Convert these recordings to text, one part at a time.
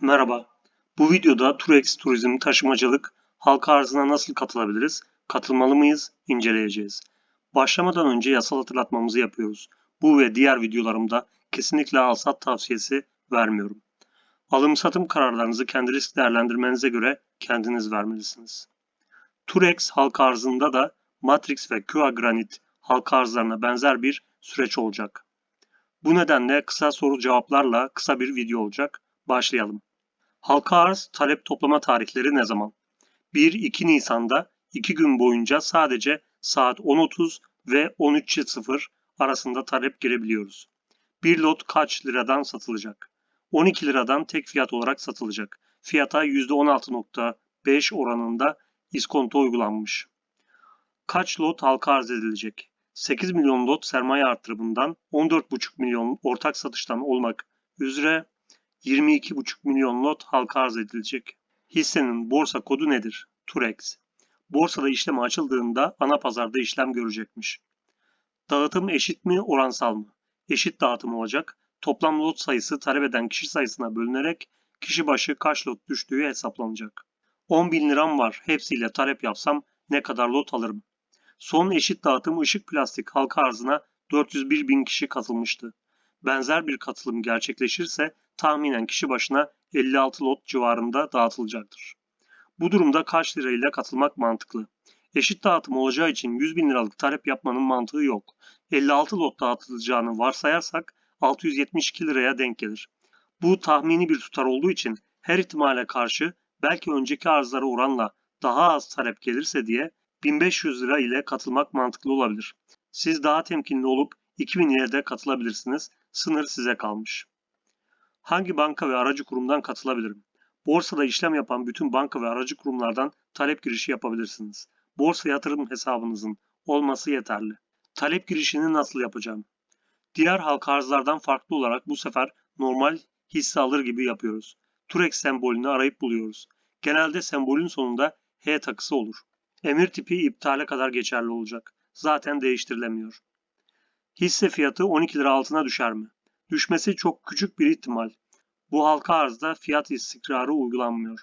Merhaba. Bu videoda Turex Turizm Taşımacılık halka arzına nasıl katılabiliriz, katılmalı mıyız inceleyeceğiz. Başlamadan önce yasal hatırlatmamızı yapıyoruz. Bu ve diğer videolarımda kesinlikle al-sat tavsiyesi vermiyorum. Alım satım kararlarınızı kendi risk değerlendirmenize göre kendiniz vermelisiniz. Turex halka arzında da Matrix ve QA Granit halka arzlarına benzer bir süreç olacak. Bu nedenle kısa soru cevaplarla kısa bir video olacak. Başlayalım. Halka arz talep toplama tarihleri ne zaman? 1-2 Nisan'da 2 gün boyunca sadece saat 10.30 ve 13.00 arasında talep girebiliyoruz. Bir lot kaç liradan satılacak? 12 liradan tek fiyat olarak satılacak. Fiyata %16.5 oranında iskonto uygulanmış. Kaç lot halka arz edilecek? 8 milyon lot sermaye artırımından 14,5 milyon ortak satıştan olmak üzere 22,5 milyon lot halka arz edilecek. Hissenin borsa kodu nedir? Turex. Borsada işlem açıldığında ana pazarda işlem görecekmiş. Dağıtım eşit mi, oransal mı? Eşit dağıtım olacak. Toplam lot sayısı talep eden kişi sayısına bölünerek kişi başı kaç lot düştüğü hesaplanacak. 10 bin liram var. Hepsiyle talep yapsam ne kadar lot alırım? Son eşit dağıtım ışık plastik halka arzına 401 bin kişi katılmıştı. Benzer bir katılım gerçekleşirse tahminen kişi başına 56 lot civarında dağıtılacaktır. Bu durumda kaç lirayla katılmak mantıklı? Eşit dağıtım olacağı için 100 bin liralık talep yapmanın mantığı yok. 56 lot dağıtılacağını varsayarsak 672 liraya denk gelir. Bu tahmini bir tutar olduğu için her ihtimale karşı belki önceki arzlara oranla daha az talep gelirse diye 1500 lira ile katılmak mantıklı olabilir. Siz daha temkinli olup 2000 ile de katılabilirsiniz. Sınır size kalmış. Hangi banka ve aracı kurumdan katılabilirim? Borsada işlem yapan bütün banka ve aracı kurumlardan talep girişi yapabilirsiniz. Borsa yatırım hesabınızın olması yeterli. Talep girişini nasıl yapacağım? Diğer halka arzlardan farklı olarak bu sefer normal hisse alır gibi yapıyoruz. Turex sembolünü arayıp buluyoruz. Genelde sembolün sonunda H takısı olur. Emir tipi iptale kadar geçerli olacak. Zaten değiştirilemiyor. Hisse fiyatı 12 lira altına düşer mi? Düşmesi çok küçük bir ihtimal. Bu halka arzda fiyat istikrarı uygulanmıyor.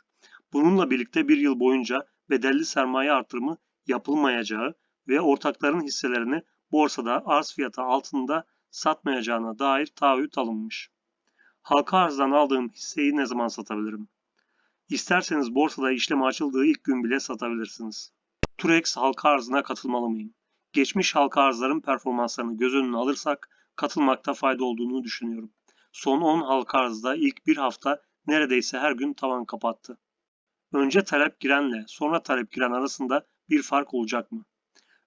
Bununla birlikte bir yıl boyunca bedelli sermaye artırımı yapılmayacağı ve ortakların hisselerini borsada arz fiyatı altında satmayacağına dair taahhüt alınmış. Halka arzdan aldığım hisseyi ne zaman satabilirim? İsterseniz borsada işlem açıldığı ilk gün bile satabilirsiniz. Turex halka arzına katılmalı mıyım? Geçmiş halka arzların performanslarını göz önüne alırsak katılmakta fayda olduğunu düşünüyorum. Son 10 halka arzda ilk bir hafta neredeyse her gün tavan kapattı. Önce talep girenle sonra talep giren arasında bir fark olacak mı?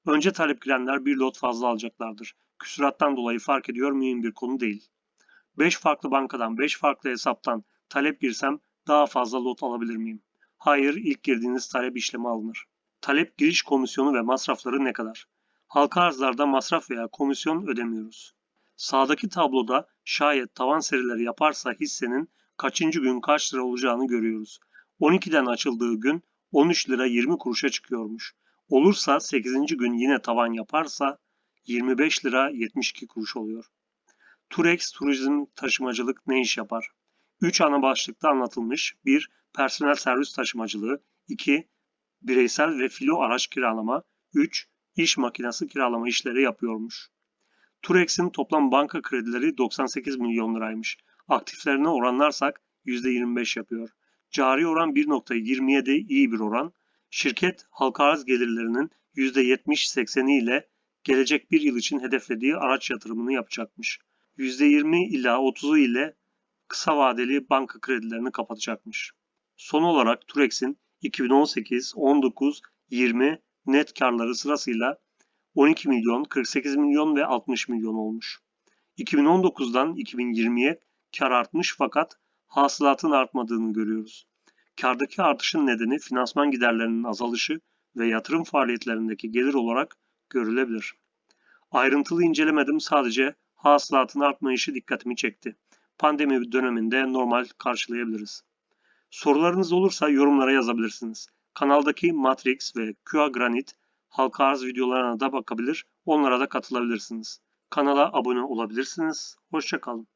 Önce talep girenler bir lot fazla alacaklardır. Küsurattan dolayı fark ediyor mühim bir konu değil. 5 farklı bankadan 5 farklı hesaptan talep girsem daha fazla lot alabilir miyim? Hayır, ilk girdiğiniz talep işlemi alınır. Talep giriş komisyonu ve masrafları ne kadar? Halka arzlarda masraf veya komisyon ödemiyoruz. Sağdaki tabloda şayet tavan serileri yaparsa hissenin kaçıncı gün kaç lira olacağını görüyoruz. 12'den açıldığı gün 13 lira 20 kuruşa çıkıyormuş. Olursa 8. gün yine tavan yaparsa 25 lira 72 kuruş oluyor. Turex Turizm Taşımacılık ne iş yapar? 3 ana başlıkta anlatılmış. 1. Personel servis taşımacılığı 2. Bireysel ve filo araç kiralama 3. İş makinesi kiralama işleri yapıyormuş. Turex'in toplam banka kredileri 98 milyon liraymış. Aktiflerine oranlarsak %25 yapıyor. Cari oran 1.27 iyi bir oran. Şirket halka arz gelirlerinin %70-80'i ile gelecek bir yıl için hedeflediği araç yatırımını yapacakmış. %20 ila 30'u ile kısa vadeli banka kredilerini kapatacakmış. Son olarak Turex'in 2018, 19, 20 net karları sırasıyla 12 milyon, 48 milyon ve 60 milyon olmuş. 2019'dan 2020'ye kar artmış fakat hasılatın artmadığını görüyoruz. Kardaki artışın nedeni finansman giderlerinin azalışı ve yatırım faaliyetlerindeki gelir olarak görülebilir. Ayrıntılı incelemedim sadece hasılatın artmayışı dikkatimi çekti. Pandemi döneminde normal karşılayabiliriz. Sorularınız olursa yorumlara yazabilirsiniz. Kanaldaki Matrix ve QA Granite halka arz videolarına da bakabilir, onlara da katılabilirsiniz. Kanala abone olabilirsiniz. Hoşçakalın.